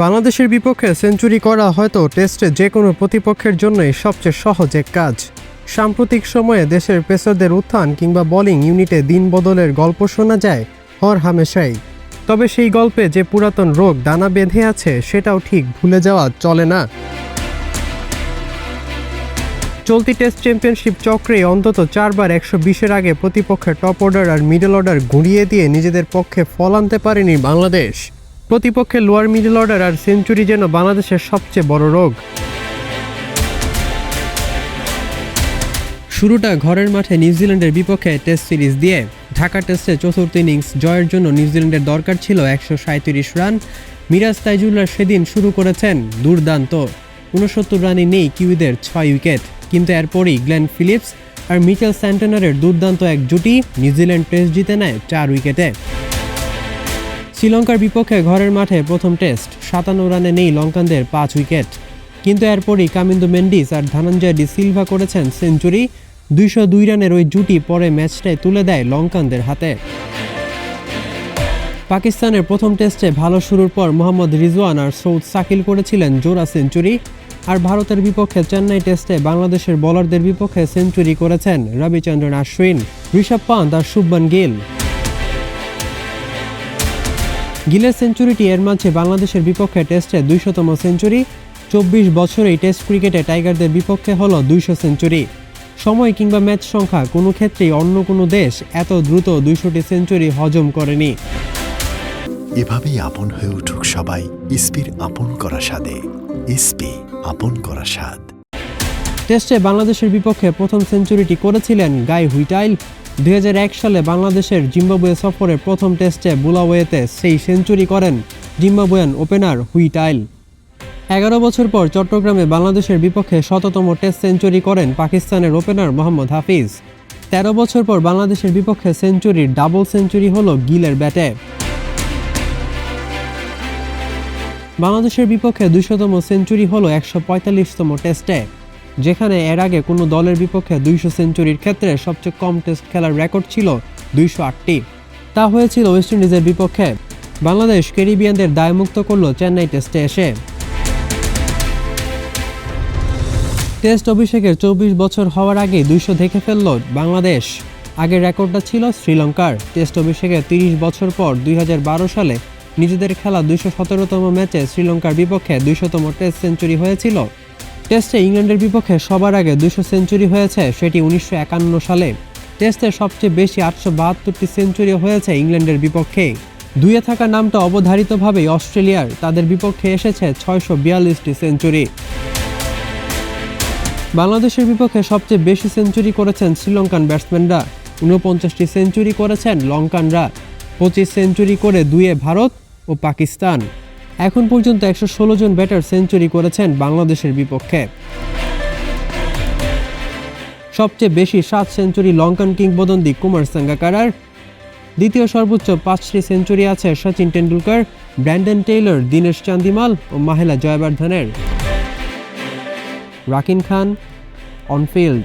বাংলাদেশের বিপক্ষে সেঞ্চুরি করা হয়তো টেস্টে যে কোনো প্রতিপক্ষের জন্যই সবচেয়ে সহজ এক কাজ। সাম্প্রতিক সময়ে দেশের পেসারদের উত্থান কিংবা বোলিং ইউনিটে দিন বদলের গল্প শোনা যায় হর হামেশাই। তবে সেই গল্পে যে পুরাতন রোগ দানা বেঁধে আছে, সেটাও ঠিক ভুলে যাওয়া চলে না। চলতি টেস্ট চ্যাম্পিয়নশিপ চক্রে অন্তত চারবার একশো বিশের আগে প্রতিপক্ষের টপ অর্ডার আর মিডল অর্ডার গুঁড়িয়ে দিয়ে নিজেদের পক্ষে ফল আনতে পারেনি বাংলাদেশ। প্রতিপক্ষের লোয়ার মিডল অর্ডার আর সেঞ্চুরি যেন বাংলাদেশের সবচেয়ে বড় রোগ। শুরুটা ঘরের মাঠে নিউজিল্যান্ডের বিপক্ষে টেস্ট সিরিজ দিয়ে। ঢাকা টেস্টে চতুর্থ ইনিংস জয়ের জন্য নিউজিল্যান্ডের দরকার ছিল একশো সাঁত্রিশ রান। মিরাজ তাইজুল্লাহ সেদিন শুরু করেছেন দুর্দান্ত। উনসত্তর রানে নেই কিউইদের ছয় উইকেট। কিন্তু এরপরই গ্লেন ফিলিপস আর মিচেল স্যান্টনারের দুর্দান্ত এক জুটি নিউজিল্যান্ড টেস্ট জিতে নেয় চার উইকেটে। শ্রীলঙ্কার বিপক্ষে ঘরের মাঠে প্রথম টেস্ট। সাতান্ন রানে নেই লঙ্কানদের পাঁচ উইকেট। কিন্তু এরপরই কামিন্দু মেন্ডিস আর ধনঞ্জয় ডি সিলভা করেছেন সেঞ্চুরি। দুইশো দুই রানের ওই জুটি পরে ম্যাচটায় তুলে দেয় লঙ্কানদের হাতে। পাকিস্তানের প্রথম টেস্টে ভালো শুরুর পর মোহাম্মদ রিজওয়ান আর সৌদ সাকিল করেছিলেন জোড়া সেঞ্চুরি। আর ভারতের বিপক্ষে চেন্নাই টেস্টে বাংলাদেশের বোলারদের বিপক্ষে সেঞ্চুরি করেছেন রবিচন্দ্রন আশ্বিন ঋষভ পান্ত আর শুভমান গিল। গিলের সেঞ্চুরিটি এর মাঝে বাংলাদেশের বিপক্ষে টেস্টে দুইশতম সেঞ্চুরি। চব্বিশ বছরেই টেস্ট ক্রিকেটে টাইগারদের বিপক্ষে হল দুইশো সেঞ্চুরি। সময় কিংবা ম্যাচ সংখ্যা কোনো ক্ষেত্রেই অন্য কোনো দেশ এত দ্রুত দুইশোটি সেঞ্চুরি হজম করেনি। এভাবেই আপন হয়ে উঠুক সবাই ইস্পির আপন করা স্বাদে। ইস্পি আপন করা স্বাদ। টেস্টে বাংলাদেশের বিপক্ষে প্রথম সেঞ্চুরিটি করেছিলেন গাই হুইটাইল। দুই হাজার এক সালে বাংলাদেশের জিম্বাবুয়ে সফরে প্রথম টেস্টে বুলাওয়েতে সেই সেঞ্চুরি করেন জিম্বাবুয়ান ওপেনার হুই টাইল। এগারো বছর পর চট্টগ্রামে বাংলাদেশের বিপক্ষে শততম টেস্ট সেঞ্চুরি করেন পাকিস্তানের ওপেনার মোহাম্মদ হাফিজ। তেরো বছর পর বাংলাদেশের বিপক্ষে সেঞ্চুরির ডাবল সেঞ্চুরি হল গিলের ব্যাটে। বাংলাদেশের বিপক্ষে দুইশতম সেঞ্চুরি হল একশো পঁয়তাল্লিশতম টেস্টে। যেখানে এর আগে কোনো দলের বিপক্ষে দুইশো সেঞ্চুরির ক্ষেত্রে সবচেয়ে কম টেস্ট খেলার রেকর্ড ছিল দুইশো আটটি। তা হয়েছিল ওয়েস্ট ইন্ডিজের বিপক্ষে। বাংলাদেশ ক্যারিবিয়ানদের দায়মুক্ত করল চেন্নাই টেস্টে এসে। টেস্ট অভিষেকের চব্বিশ বছর হওয়ার আগে দুইশো দেখে ফেলল বাংলাদেশ। আগের রেকর্ডটা ছিল শ্রীলঙ্কার। টেস্ট অভিষেকে তিরিশ বছর পর দুই হাজার বারো সালে নিজেদের খেলা দুইশো সতেরোতম ম্যাচে শ্রীলঙ্কার বিপক্ষে দুইশতম টেস্ট সেঞ্চুরি হয়েছিল। টেস্টে ইংল্যান্ডের বিপক্ষে সবার আগে দুশো সেঞ্চুরি হয়েছে, সেটি উনিশশো একান্ন সালে। টেস্টে সবচেয়ে বেশি আটশো বাহাত্তরটি সেঞ্চুরি হয়েছে ইংল্যান্ডের বিপক্ষে। দুইয়ে থাকা নামটা অবধারিতভাবেই অস্ট্রেলিয়ার, তাদের বিপক্ষে এসেছে ছয়শো বিয়াল্লিশটি সেঞ্চুরি। বাংলাদেশের বিপক্ষে সবচেয়ে বেশি সেঞ্চুরি করেছেন শ্রীলঙ্কান ব্যাটসম্যানরা। ঊনপঞ্চাশটি সেঞ্চুরি করেছেন লঙ্কানরা। পঁচিশ সেঞ্চুরি করে দুয়ে ভারত ও পাকিস্তান। এখন পর্যন্ত একশো ষোলো জন ব্যাটার সেঞ্চুরি করেছেন বাংলাদেশের বিপক্ষে। সবচেয়ে বেশি সাত সেঞ্চুরি লঙ্কান কিংবদন্তি কুমার সাঙ্গাকারার দ্বিতীয় সর্বোচ্চ পাঁচটি সেঞ্চুরি আছে সচিন টেন্ডুলকার ব্র্যান্ডন টেইলর, দীনেশ চান্দিমাল ও Mahela জয়বর্ধনের। Rakin Khan, on field.